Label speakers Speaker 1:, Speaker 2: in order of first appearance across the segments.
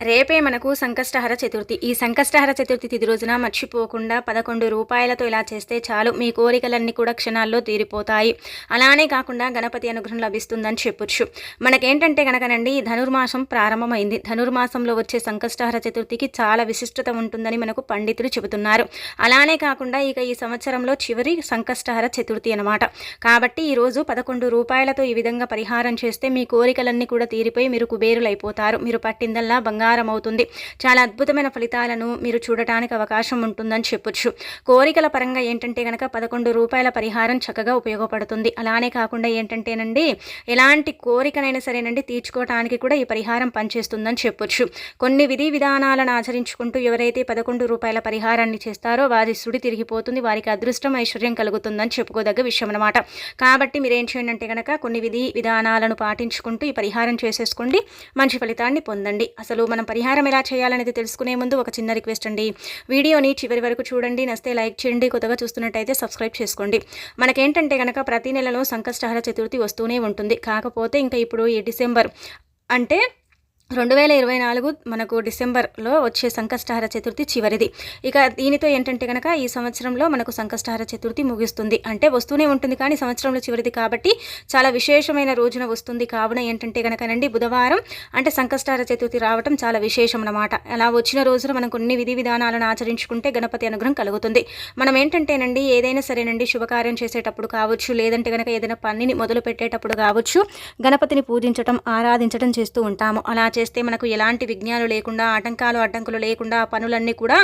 Speaker 1: రేపే మనకు సంకష్టహర చతుర్థి. ఈ సంకష్టహర చతుర్థి తిది రోజున మర్చిపోకుండా పదకొండు రూపాయలతో ఇలా చేస్తే చాలు. మీ కోరికలన్నీ కూడా క్షణాల్లో తీరిపోతాయి. అలానే కాకుండా గణపతి అనుగ్రహం లభిస్తుందని చెప్పొచ్చు. మనకేంటంటే కనుకనండి ధనుర్మాసం ప్రారంభమైంది. ధనుర్మాసంలో వచ్చే సంకష్టహర చతుర్థికి చాలా విశిష్టత ఉంటుందని మనకు పండితులు చెబుతున్నారు. అలానే కాకుండా ఇక ఈ సంవత్సరంలో చివరి సంకష్టహర చతుర్థి అనమాట కాబట్టి ఈరోజు పదకొండు రూపాయలతో ఈ విధంగా పరిహారం చేస్తే మీ కోరికలన్నీ కూడా తీరిపోయి మీరు కుబేరులైపోతారు. మీరు పట్టిందల్లా బంగారు బంగారమవుతుంది. చాలా అద్భుతమైన ఫలితాలను మీరు చూడటానికి అవకాశం ఉంటుందని చెప్పొచ్చు. కోరికల పరంగా ఏంటంటే కనుక పదకొండు రూపాయల పరిహారం చక్కగా ఉపయోగపడుతుంది. అలానే కాకుండా ఏంటంటేనండి ఎలాంటి కోరికనైనా సరేనండి తీర్చుకోవటానికి కూడా ఈ పరిహారం పనిచేస్తుందని చెప్పొచ్చు. కొన్ని విధి విధానాలను ఆచరించుకుంటూ ఎవరైతే పదకొండు రూపాయల పరిహారాన్ని చేస్తారో వారి సుడి తిరిగిపోతుంది వారికి అదృష్టం ఐశ్వర్యం కలుగుతుందని చెప్పుకోదగ్గ విషయం అనమాట కాబట్టి మీరు ఏం చేయండి అంటే కనుక కొన్ని విధి విధానాలను పాటించుకుంటూ ఈ పరిహారం చేసేసుకోండి. మంచి ఫలితాన్ని పొందండి. అసలు మనం పరిహారం ఎలా చేయాలనేది తెలుసుకునే ముందు ఒక చిన్న రిక్వెస్ట్ అండి. వీడియోని చివరి వరకు చూడండి నస్తే లైక్ చేయండి కొత్తగా చూస్తున్నట్టయితే సబ్స్క్రైబ్ చేసుకోండి. మనకేంటంటే కనుక ప్రతి నెలలో సంకష్టహర చతుర్థి వస్తూనే ఉంటుంది. కాకపోతే ఇంకా ఇప్పుడు ఈ డిసెంబర్ అంటే రెండు వేల ఇరవై నాలుగు మనకు డిసెంబర్లో వచ్చే సంకష్టహార చతుర్థి చివరిది. ఇక దీనితో ఏంటంటే కనుక ఈ సంవత్సరంలో మనకు సంకష్టహార చతుర్థి ముగుస్తుంది. అంటే వస్తూనే ఉంటుంది కానీ సంవత్సరంలో చివరిది కాబట్టి చాలా విశేషమైన రోజున వస్తుంది. కావున ఏంటంటే కనుకనండి బుధవారం అంటే సంకష్టహార చతుర్థి రావటం చాలా విశేషం అన్నమాట. అలా వచ్చిన రోజున మనం కొన్ని విధి విధానాలను ఆచరించుకుంటే గణపతి అనుగ్రహం కలుగుతుంది. మనం ఏంటంటేనండి ఏదైనా సరేనండి శుభకార్యం చేసేటప్పుడు కావచ్చు లేదంటే కనుక ఏదైనా పనిని మొదలు పెట్టేటప్పుడు కావచ్చు గణపతిని పూజించటం ఆరాధించడం చేస్తూ ఉంటాము. అలా చేస్తే మనకు ఎలాంటి విఘ్నాలు లేకుండా ఆటంకాలు అడ్డంకులు లేకుండా పనులన్నీ కూడా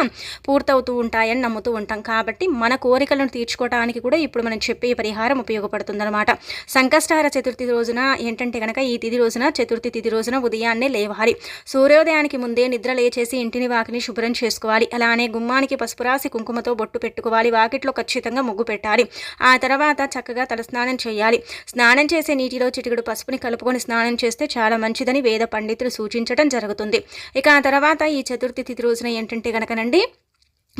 Speaker 1: పూర్తవుతూ ఉంటాయని నమ్ముతూ ఉంటాం. కాబట్టి మన కోరికలను తీర్చుకోవడానికి కూడా ఇప్పుడు మనం చెప్పే పరిహారం ఉపయోగపడుతుందన్నమాట. సంకష్టహార చతుర్థి రోజున ఏంటంటే కనుక ఈ తిది రోజున చతుర్థి తిది రోజున ఉదయాన్నే లేవాలి. సూర్యోదయానికి ముందే నిద్ర లేచేసి ఇంటిని వాకిని శుభ్రం చేసుకోవాలి. అలానే గుమ్మానికి పసుపు రాసి కుంకుమతో బొట్టు పెట్టుకోవాలి. వాకిట్లో ఖచ్చితంగా ముగ్గు పెట్టాలి. ఆ తర్వాత చక్కగా తలస్నానం చేయాలి. స్నానం చేసే నీటిలో చిటికడు పసుపుని కలుపుకొని స్నానం చేస్తే చాలా మంచిదని వేద పండితులు సూచించడం జరుగుతుంది. ఇక ఆ తర్వాత ఈ చతుర్థి తిథి రోజున ఏంటంటే కనుకనండి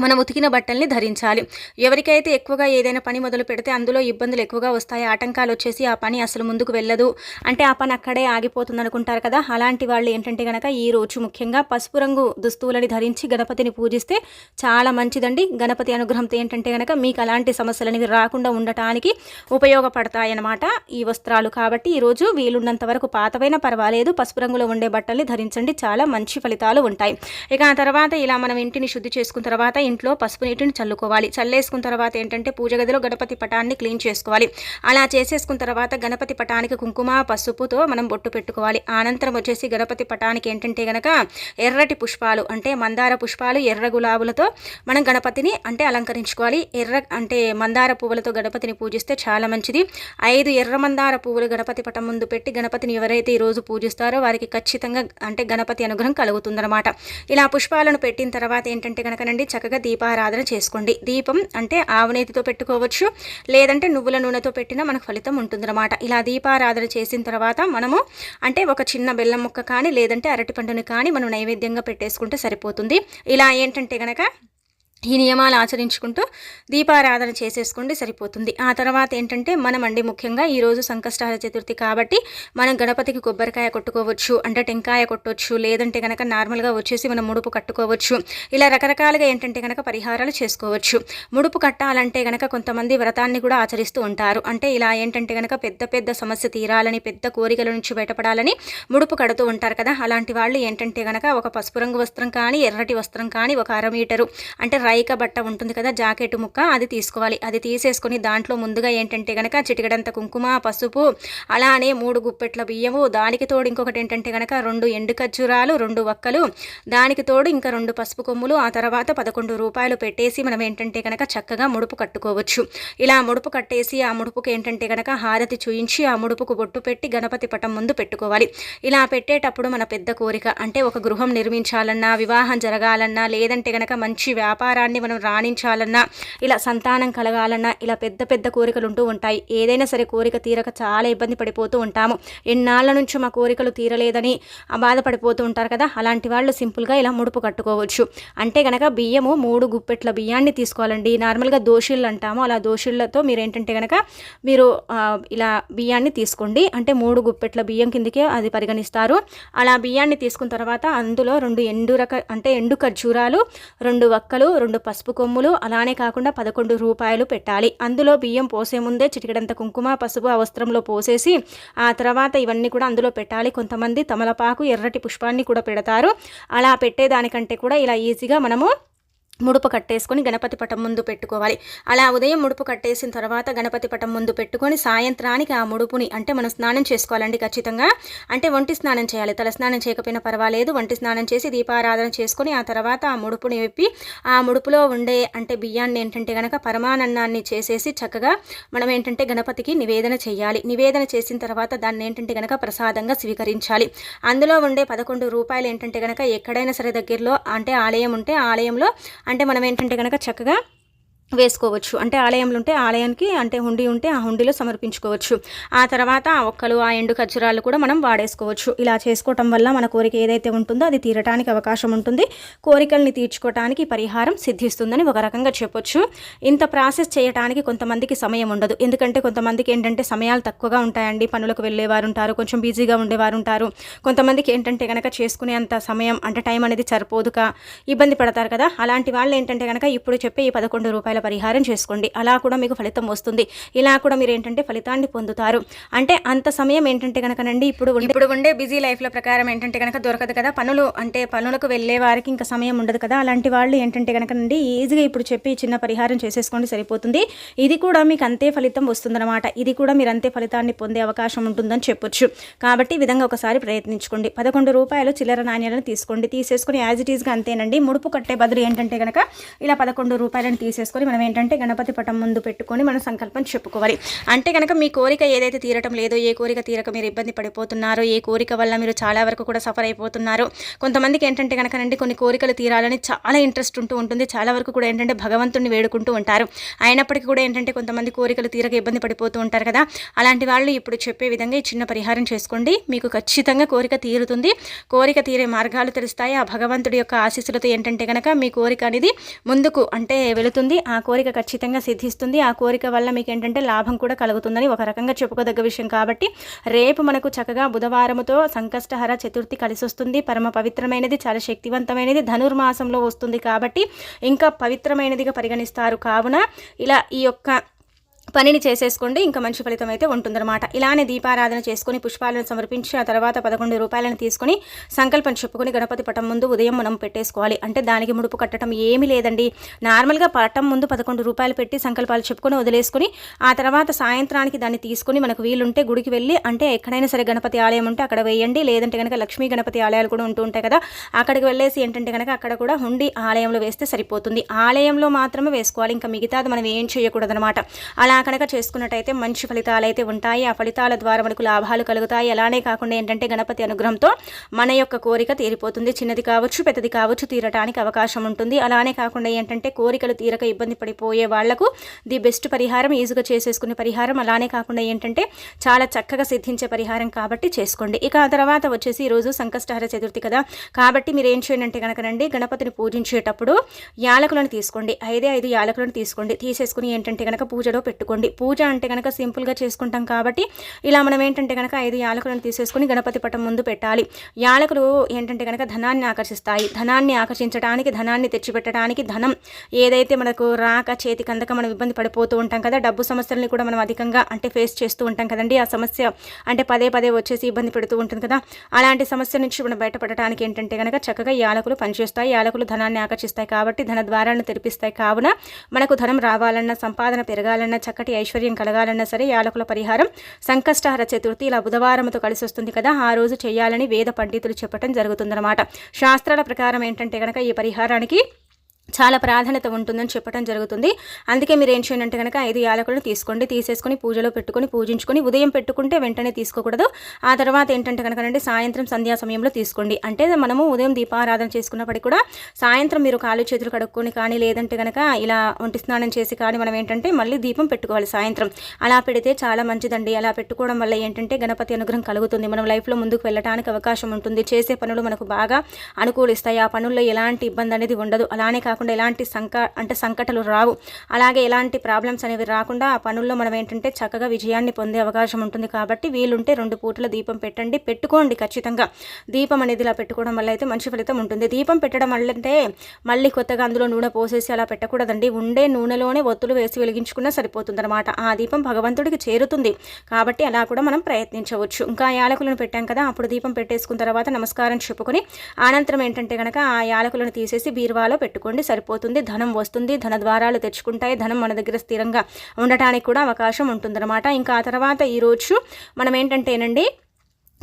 Speaker 1: మనం ఉతికిన బట్టల్ని ధరించాలి. ఎవరికైతే ఎక్కువగా ఏదైనా పని మొదలు పెడితే అందులో ఇబ్బందులు ఎక్కువగా వస్తాయి ఆటంకాలు వచ్చేసి ఆ పని అసలు ముందుకు వెళ్ళదు. అంటే ఆ పని అక్కడే ఆగిపోతుంది అనుకుంటారు కదా అలాంటి వాళ్ళు ఏంటంటే కనుక ఈ రోజు ముఖ్యంగా పసుపు రంగు దుస్తువులని ధరించి గణపతిని పూజిస్తే చాలా మంచిదండి. గణపతి అనుగ్రహంతో ఏంటంటే కనుక మీకు అలాంటి సమస్యలు అనేవి రాకుండా ఉండటానికి ఉపయోగపడతాయన్నమాట ఈ వస్త్రాలు. కాబట్టి ఈరోజు వీలున్నంత వరకు పాతవైనా పర్వాలేదు పసుపు రంగులో ఉండే బట్టల్ని ధరించండి చాలా మంచి ఫలితాలు ఉంటాయి. ఇక ఆ తర్వాత ఇలా మనం ఇంటిని శుద్ధి చేసుకున్న తర్వాత ఇంట్లో పసుపు నీటిని చల్లుకోవాలి. చల్లేసుకున్న తర్వాత ఏంటంటే పూజ గదిలో గణపతి పటాన్ని క్లీన్ చేసుకోవాలి. అలా చేసేసుకున్న తర్వాత గణపతి పటానికి కుంకుమ పసుపుతో మనం బొట్టు పెట్టుకోవాలి. అనంతరం వచ్చేసి గణపతి పటానికి ఏంటంటే గనక ఎర్రటి పుష్పాలు అంటే మందార పుష్పాలు ఎర్ర గులాబులతో మనం గణపతిని అంటే అలంకరించుకోవాలి. ఎర్ర అంటే మందార పువ్వులతో గణపతిని పూజిస్తే చాలా మంచిది. ఐదు ఎర్ర మందార పువ్వులు గణపతి పటం ముందు పెట్టి గణపతిని ఎవరైతే ఈరోజు పూజిస్తారో వారికి ఖచ్చితంగా అంటే గణపతి అనుగ్రహం కలుగుతుందన్నమాట. ఇలా పుష్పాలను పెట్టిన తర్వాత ఏంటంటే కనుకనండి చక్కగా చక్కగా దీపారాధన చేసుకోండి. దీపం అంటే ఆవునేతితో పెట్టుకోవచ్చు లేదంటే నువ్వుల నూనెతో పెట్టినా మనకు ఫలితం ఉంటుందన్నమాట. ఇలా దీపారాధన చేసిన తర్వాత మనము అంటే ఒక చిన్న బెల్లం ముక్క కానీ లేదంటే అరటిపండుని కానీ మనం నైవేద్యంగా పెట్టేసుకుంటే సరిపోతుంది. ఇలా ఏంటంటే కనుక ఈ నియమాలు ఆచరించుకుంటూ దీపారాధన చేసేసుకోండి సరిపోతుంది. ఆ తర్వాత ఏంటంటే మనం అండి ముఖ్యంగా ఈరోజు సంకష్టహార చతుర్థి కాబట్టి మనం గణపతికి కొబ్బరికాయ కొట్టుకోవచ్చు అంటే టెంకాయ కొట్టవచ్చు లేదంటే కనుక నార్మల్గా వచ్చేసి మనం ముడుపు కట్టుకోవచ్చు. ఇలా రకరకాలుగా ఏంటంటే కనుక పరిహారాలు చేసుకోవచ్చు. ముడుపు కట్టాలంటే కనుక కొంతమంది వ్రతాన్ని కూడా ఆచరిస్తూ ఉంటారు. అంటే ఇలా ఏంటంటే కనుక పెద్ద పెద్ద సమస్య తీరాలని పెద్ద కోరికల నుంచి బయటపడాలని ముడుపు కడుతూ ఉంటారు కదా. అలాంటి వాళ్ళు ఏంటంటే కనుక ఒక పసుపు రంగు వస్త్రం కానీ ఎర్రటి వస్త్రం కానీ ఒక అర మీటరు అంటే పైక బట్ట ఉంటుంది కదా జాకెట్ ముక్క అది తీసుకోవాలి. అది తీసేసుకొని దాంట్లో ముందుగా ఏంటంటే కనుక చిటికడంత కుంకుమ పసుపు అలానే మూడు గుప్పెట్ల బియ్యము దానికి తోడు ఇంకొకటి ఏంటంటే కనుక రెండు ఎండు ఖర్జూరాలు రెండు వక్కలు దానికి తోడు ఇంకా రెండు పసుపు కొమ్ములు ఆ తర్వాత పదకొండు రూపాయలు పెట్టేసి మనం ఏంటంటే కనుక చక్కగా ముడుపు కట్టుకోవచ్చు. ఇలా ముడుపు కట్టేసి ఆ ముడుపుకు ఏంటంటే కనుక హారతి చూయించి ఆ ముడుపుకు బొట్టు పెట్టి గణపతి పటం ముందు పెట్టుకోవాలి. ఇలా పెట్టేటప్పుడు మన పెద్ద కోరిక అంటే ఒక గృహం నిర్మించాలన్నా వివాహం జరగాలన్నా లేదంటే కనుక మంచి వ్యాపార వ్యాపారాన్ని మనం రాణించాలన్నా ఇలా సంతానం కలగాలన్నా ఇలా పెద్ద పెద్ద కోరికలు ఉంటూ ఉంటాయి. ఏదైనా సరే కోరిక తీరక చాలా ఇబ్బంది పడిపోతూ ఉంటాము. ఎన్నాళ్ళ నుంచి మా కోరికలు తీరలేదని బాధపడిపోతూ ఉంటారు కదా అలాంటి వాళ్ళు సింపుల్గా ఇలా ముడుపు కట్టుకోవచ్చు. అంటే కనుక బియ్యము మూడు గుప్పెట్ల బియ్యాన్ని తీసుకోవాలండి. నార్మల్గా దోషుళ్ళు అంటాము. అలా దోషుళ్ళతో మీరు ఏంటంటే కనుక మీరు ఇలా బియ్యాన్ని తీసుకోండి. అంటే మూడు గుప్పెట్ల బియ్యం కిందకే అది పరిగణిస్తారు. అలా బియ్యాన్ని తీసుకున్న తర్వాత అందులో రెండు ఎండు రక అంటే ఎండు ఖర్జూరాలు రెండు వక్కలు రెండు పసుపు కొమ్ములు అలానే కాకుండా పదకొండు రూపాయలు పెట్టాలి. అందులో బియ్యం పోసే ముందే చిటికడంత కుంకుమ పసుపు అవస్త్రంలో పోసేసి ఆ తర్వాత ఇవన్నీ కూడా అందులో పెట్టాలి. కొంతమంది తమలపాకు ఎర్రటి పుష్పాన్ని కూడా పెడతారు. అలా పెట్టేదానికంటే కూడా ఇలా ఈజీగా మనము ముడుపు కట్టేసుకొని గణపతి పటం ముందు పెట్టుకోవాలి. అలా ఉదయం ముడుపు కట్టేసిన తర్వాత గణపతి పటం ముందు పెట్టుకొని సాయంత్రానికి ఆ ముడుపుని అంటే మనం స్నానం చేసుకోవాలండి ఖచ్చితంగా. అంటే ఒంటి స్నానం చేయాలి. తల స్నానం చేయకపోయినా పర్వాలేదు. వంటి స్నానం చేసి దీపారాధన చేసుకొని ఆ తర్వాత ఆ ముడుపుని విప్పి ఆ ముడుపులో ఉండే అంటే బియ్యాన్ని ఏంటంటే కనుక పరమానన్నాన్ని చేసేసి చక్కగా మనం ఏంటంటే గణపతికి నివేదన చేయాలి. నివేదన చేసిన తర్వాత దాన్ని ఏంటంటే కనుక ప్రసాదంగా స్వీకరించాలి. అందులో ఉండే పదకొండు రూపాయలు ఏంటంటే కనుక ఎక్కడైనా సరే దగ్గరలో అంటే ఆలయం ఉంటే ఆలయంలో అంటే మనం ఏంటంటే కనుక చక్కగా వేసుకోవచ్చు. అంటే ఆలయంలో ఉంటే ఆలయానికి అంటే హుండీ ఉంటే ఆ హుండీలో సమర్పించుకోవచ్చు. ఆ తర్వాత ఆ ఒక్కలు ఆ ఎండు ఖర్జూరాలు కూడా మనం వాడేసుకోవచ్చు. ఇలా చేసుకోవటం వల్ల మన కోరిక ఏదైతే ఉంటుందో అది తీరటానికి అవకాశం ఉంటుంది. కోరికల్ని తీర్చుకోవటానికి పరిహారం సిద్ధిస్తుందని ఒక రకంగా చెప్పొచ్చు. ఇంత ప్రాసెస్ చేయడానికి కొంతమందికి సమయం ఉండదు. ఎందుకంటే కొంతమందికి ఏంటంటే సమయాలు తక్కువగా ఉంటాయండి. పనులకు వెళ్ళేవారు ఉంటారు కొంచెం బిజీగా ఉండేవారు ఉంటారు కొంతమందికి ఏంటంటే కనుక చేసుకునే అంత సమయం అంటే టైం అనేది సరిపోదుక ఇబ్బంది పడతారు కదా. అలాంటి వాళ్ళు ఏంటంటే కనుక ఇప్పుడు చెప్పే ఈ పదకొండు రూపాయల పరిహారం చేసుకోండి. అలా కూడా మీకు ఫలితం వస్తుంది. ఇలా కూడా మీరు ఏంటంటే ఫలితాన్ని పొందుతారు. అంటే అంత సమయం ఏంటంటే కనుకనండి ఇప్పుడు ఇప్పుడు ఉండే బిజీ లైఫ్ల ప్రకారం ఏంటంటే కనుక దొరకదు కదా పనులు అంటే పనులకు వెళ్ళే వారికి ఇంకా సమయం ఉండదు కదా అలాంటి వాళ్ళు ఏంటంటే కనుకనండి ఈజీగా ఇప్పుడు చెప్పి చిన్న పరిహారం చేసేసుకోండి సరిపోతుంది. ఇది కూడా మీకు అంతే ఫలితం వస్తుందన్నమాట. ఇది కూడా మీరు అంతే ఫలితాన్ని పొందే అవకాశం ఉంటుందని చెప్పొచ్చు. కాబట్టి ఈ విధంగా ఒకసారి ప్రయత్నించుకోండి. పదకొండు రూపాయలు చిల్లర నాణ్యాలను తీసుకోండి. తీసేసుకొని యాజ్ ఇట్ ఈస్గా అంతేనండి. ముడుపు కట్టే బదులు ఏంటంటే కనుక ఇలా పదకొండు రూపాయలను తీసేసుకొని మనం ఏంటంటే గణపతి పటం ముందు పెట్టుకొని మనం సంకల్పం చెప్పుకోవాలి. అంటే కనుక మీ కోరిక ఏదైతే తీరటం లేదో ఏ కోరిక తీరక మీరు ఇబ్బంది పడిపోతున్నారో ఏ కోరిక వల్ల మీరు చాలా వరకు కూడా సఫర్ అయిపోతున్నారో కొంతమందికి ఏంటంటే కనుక నండి కొన్ని కోరికలు తీరాలని చాలా ఇంట్రెస్ట్ ఉంటూ ఉంటుంది. చాలా వరకు కూడా ఏంటంటే భగవంతుడిని వేడుకుంటూ ఉంటారు. అయినప్పటికీ కూడా ఏంటంటే కొంతమంది కోరికలు తీరక ఇబ్బంది పడిపోతూ ఉంటారు కదా. అలాంటి వాళ్ళు ఇప్పుడు చెప్పే విధంగా ఈ చిన్న పరిహారం చేసుకోండి. మీకు ఖచ్చితంగా కోరిక తీరుతుంది. కోరిక తీరే మార్గాలు తెలుస్తాయి. ఆ భగవంతుడి యొక్క ఆశీస్సులతో ఏంటంటే కనుక మీ కోరిక అనేది ముందుకు అంటే వెళుతుంది. ఆ ఆ కోరిక ఖచ్చితంగా సిద్ధిస్తుంది. ఆ కోరిక వల్ల మీకు ఏంటంటే లాభం కూడా కలుగుతుందని ఒక రకంగా చెప్పుకోదగ్గ విషయం కాబట్టి రేపు మనకు చక్కగా బుధవారముతో సంకష్టహర చతుర్థి కలిసి వస్తుంది పరమ పవిత్రమైనది చాలా శక్తివంతమైనది. ధనుర్మాసంలో వస్తుంది కాబట్టి ఇంకా పవిత్రమైనదిగా పరిగణిస్తారు. కావున ఇలా ఈ యొక్క పనిని చేసేసుకోండి ఇంకా మంచి ఫలితం అయితే ఉంటుందన్నమాట. ఇలానే దీపారాధన చేసుకుని పుష్పాలను సమర్పించి ఆ తర్వాత పదకొండు రూపాయలను తీసుకుని సంకల్పం చెప్పుకొని గణపతి పటం ముందు ఉదయం మనం పెట్టేసుకోవాలి. అంటే దానికి ముడుపు కట్టడం ఏమీ లేదండి. నార్మల్గా పటం ముందు పదకొండు రూపాయలు పెట్టి సంకల్పాలు చెప్పుకొని వదిలేసుకుని ఆ తర్వాత సాయంత్రానికి దాన్ని తీసుకుని మనకు వీలుంటే గుడికి వెళ్ళి అంటే ఎక్కడైనా సరే గణపతి ఆలయం ఉంటే అక్కడ వేయండి. లేదంటే కనుక లక్ష్మీ గణపతి ఆలయాలు కూడా ఉంటూ ఉంటాయి కదా అక్కడికి వెళ్ళేసి ఏంటంటే కనుక అక్కడ కూడా హుండి ఆలయంలో వేస్తే సరిపోతుంది. ఆలయంలో మాత్రమే వేసుకోవాలి. ఇంకా మిగతాది మనం ఏం చేయకూడదు అనమాట అలా కనుక చేసుకున్నట్టయితే మంచి ఫలితాలు అయితే ఉంటాయి. ఆ ఫలితాల ద్వారా మనకు లాభాలు కలుగుతాయి. అలానే కాకుండా ఏంటంటే గణపతి అనుగ్రహంతో మన యొక్క కోరిక తీరిపోతుంది. చిన్నది కావచ్చు పెద్దది కావచ్చు తీరటానికి అవకాశం ఉంటుంది. అలానే కాకుండా ఏంటంటే కోరికలు తీరక ఇబ్బంది పడిపోయే వాళ్ళకు ది బెస్ట్ పరిహారం ఈజీగా చేసేసుకునే పరిహారం. అలానే కాకుండా ఏంటంటే చాలా చక్కగా సిద్ధించే పరిహారం కాబట్టి చేసుకోండి. ఇక ఆ తర్వాత వచ్చేసి ఈరోజు సంకష్టహర చతుర్థి కదా. కాబట్టి మీరు ఏం చేయండి అంటే కనుకనండి గణపతిని పూజించేటప్పుడు యాలకులను తీసుకోండి. ఐదే ఐదు యాలకులను తీసుకోండి. తీసేసుకుని ఏంటంటే కనుక పూజలో పెట్టుకోండి చేసుకోండి. పూజ అంటే కనుక సింపుల్గా చేసుకుంటాం కాబట్టి ఇలా మనం ఏంటంటే కనుక ఐదు యాలకులను తీసేసుకుని గణపతి పటం ముందు పెట్టాలి. యాలకులు ఏంటంటే కనుక ధనాన్ని ఆకర్షిస్తాయి. ధనాన్ని ఆకర్షించడానికి ధనాన్ని తెచ్చిపెట్టడానికి ధనం ఏదైతే మనకు రాక చేతికి అందక మనం ఇబ్బంది పడిపోతూ ఉంటాం కదా డబ్బు సమస్యలని కూడా మనం అధికంగా అంటే ఫేస్ చేస్తూ ఉంటాం కదండి. ఆ సమస్య అంటే పదే పదే వచ్చేసి ఇబ్బంది పెడుతూ ఉంటుంది కదా. అలాంటి సమస్య నుంచి మనం బయటపడటానికి ఏంటంటే కనుక చక్కగా యాలకులు పనిచేస్తాయి. యాలకులు ధనాన్ని ఆకర్షిస్తాయి కాబట్టి ధన ద్వారాన్ని తెరిపిస్తాయి. కావున మనకు ధనం రావాలన్నా సంపాదన పెరగాలన్న చక్క చక్కటి ఐశ్వర్యం కలగాలన్నా సరే యాలకుల పరిహారం సంకష్టహర చతుర్థి ఇలా బుధవారంతో కలిసి వస్తుంది కదా ఆ రోజు చేయాలని వేద పండితులు చెప్పడం జరుగుతుందన్నమాట. శాస్త్రాల ప్రకారం ఏంటంటే కనుక ఈ పరిహారానికి చాలా ప్రాధాన్యత ఉంటుందని చెప్పడం జరుగుతుంది. అందుకే మీరు ఏం చేయండి అంటే కనుక ఐదు యాలకులను తీసుకోండి తీసేసుకొని పూజలో పెట్టుకొని పూజించుకొని ఉదయం పెట్టుకుంటే వెంటనే తీసుకోకూడదు. ఆ తర్వాత ఏంటంటే కనుక సాయంత్రం సంధ్యా సమయంలో తీసుకోండి. అంటే మనము ఉదయం దీపారాధన చేసుకున్నప్పటికీ కూడా సాయంత్రం మీరు కాలు చేతులు కడుక్కొని కానీ లేదంటే కనుక ఇలా ఒంటి స్నానం చేసి కానీ మనం ఏంటంటే మళ్ళీ దీపం పెట్టుకోవాలి సాయంత్రం. అలా పెడితే చాలా మంచిదండి. అలా పెట్టుకోవడం వల్ల ఏంటంటే గణపతి అనుగ్రహం కలుగుతుంది. మనం లైఫ్లో ముందుకు వెళ్ళడానికి అవకాశం ఉంటుంది. చేసే పనులు మనకు బాగా అనుకూలిస్తాయి. ఆ పనుల్లో ఎలాంటి ఇబ్బంది అనేది ఉండదు. అలానే కాకుండా కాకుండా ఎలాంటి సంక అంటే సంకటలు రావు. అలాగే ఎలాంటి ప్రాబ్లమ్స్ అనేవి రాకుండా ఆ పనుల్లో మనం ఏంటంటే చక్కగా విజయాన్ని పొందే అవకాశం ఉంటుంది కాబట్టి వీలుంటే రెండు పూటల దీపం పెట్టండి. పెట్టుకోండి ఖచ్చితంగా. దీపం అనేది ఇలా పెట్టుకోవడం వల్ల అయితే మంచి ఫలితం ఉంటుంది. దీపం పెట్టడం వల్ల అంటే మళ్ళీ కొత్తగా అందులో నూనె పోసేసి అలా పెట్టకూడదండి. ఉండే నూనెలోనే ఒత్తులు వేసి వెలిగించుకున్నా సరిపోతుంది అనమాట ఆ దీపం భగవంతుడికి చేరుతుంది కాబట్టి అలా కూడా మనం ప్రయత్నించవచ్చు. ఇంకా యాలకులను పెట్టాం కదా అప్పుడు దీపం పెట్టేసుకున్న తర్వాత నమస్కారం చెప్పుకొని అనంతరం ఏంటంటే కనుక ఆ యాలకులను తీసేసి బీరువాలో పెట్టుకోండి. సరిపోతుంది ధనం వస్తుంది ధన ద్వారాలు తెచ్చుకుంటాయి ధనం మన దగ్గర స్థిరంగా ఉండటానికి కూడా అవకాశం ఉంటుందన్నమాట. ఇంకా ఆ తర్వాత ఈరోజు మనం ఏంటంటేనండి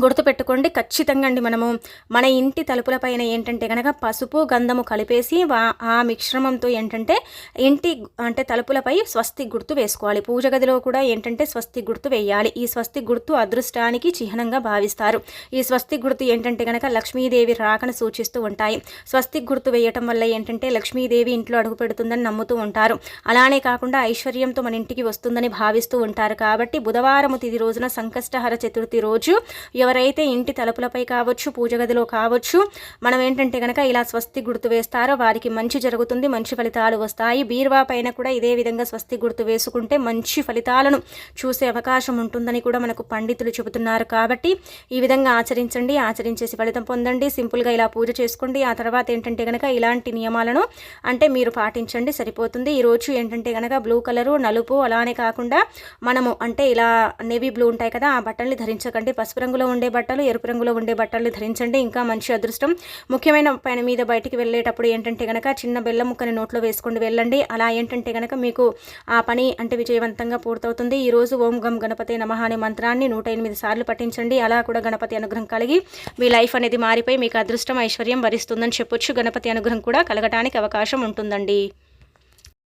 Speaker 1: గుర్తుపెట్టుకోండి. ఖచ్చితంగా అండి మనము మన ఇంటి తలుపులపైన ఏంటంటే కనుక పసుపు గంధము కలిపేసి ఆ మిశ్రమంతో ఏంటంటే ఇంటి అంటే తలుపులపై స్వస్తి గుర్తు వేసుకోవాలి. పూజ గదిలో కూడా ఏంటంటే స్వస్తి గుర్తు వేయాలి. ఈ స్వస్తి గుర్తు అదృష్టానికి చిహ్నంగా భావిస్తారు. ఈ స్వస్తి గుర్తు ఏంటంటే కనుక లక్ష్మీదేవి రాకను సూచిస్తూ ఉంటాయి. స్వస్తి గుర్తు వేయటం వల్ల ఏంటంటే లక్ష్మీదేవి ఇంట్లో అడుగు పెడుతుందని నమ్ముతూ ఉంటారు. అలానే కాకుండా ఐశ్వర్యంతో మన ఇంటికి వస్తుందని భావిస్తూ ఉంటారు. కాబట్టి బుధవారం తిది రోజున సంకష్టహర చతుర్థి రోజు ఎవరైతే ఇంటి తలుపులపై కావచ్చు పూజ గదిలో కావచ్చు మనం ఏంటంటే కనుక ఇలా స్వస్తి గుర్తు వేస్తారో వారికి మంచి జరుగుతుంది మంచి ఫలితాలు వస్తాయి. బీర్వా పైన కూడా ఇదే విధంగా స్వస్తి గుర్తు వేసుకుంటే మంచి ఫలితాలను చూసే అవకాశం ఉంటుందని కూడా మనకు పండితులు చెబుతున్నారు. కాబట్టి ఈ విధంగా ఆచరించండి ఆచరించేసి ఫలితం పొందండి. సింపుల్గా ఇలా పూజ చేసుకోండి. ఆ తర్వాత ఏంటంటే కనుక ఇలాంటి నియమాలను అంటే మీరు పాటించండి సరిపోతుంది. ఈరోజు ఏంటంటే కనుక బ్లూ కలరు నలుపు అలానే కాకుండా మనము అంటే ఇలా నేవీ బ్లూ ఉంటాయి కదా ఆ బట్టల్ని ధరించకండి. పసుపు రంగులో ఉండే బట్టలు ఎరుపు రంగులో ఉండే బట్టలు ధరించండి. ఇంకా మంచి అదృష్టం. ముఖ్యమైన పైన మీద బయటికి వెళ్ళేటప్పుడు ఏంటంటే కనుక చిన్న బెల్లం ముక్కని నోట్లో వేసుకొని వెళ్ళండి. అలా ఏంటంటే కనుక మీకు ఆ పని అంటే విజయవంతంగా పూర్తవుతుంది. ఈరోజు ఓం గం గణపతి నమః అనే మంత్రాన్ని నూట ఎనిమిది సార్లు పఠించండి. అలా కూడా గణపతి అనుగ్రహం కలిగి మీ లైఫ్ అనేది మారిపోయి మీకు అదృష్టం ఐశ్వర్యం వరిస్తుందని చెప్పొచ్చు. గణపతి అనుగ్రహం కూడా కలగటానికి అవకాశం ఉంటుందండి.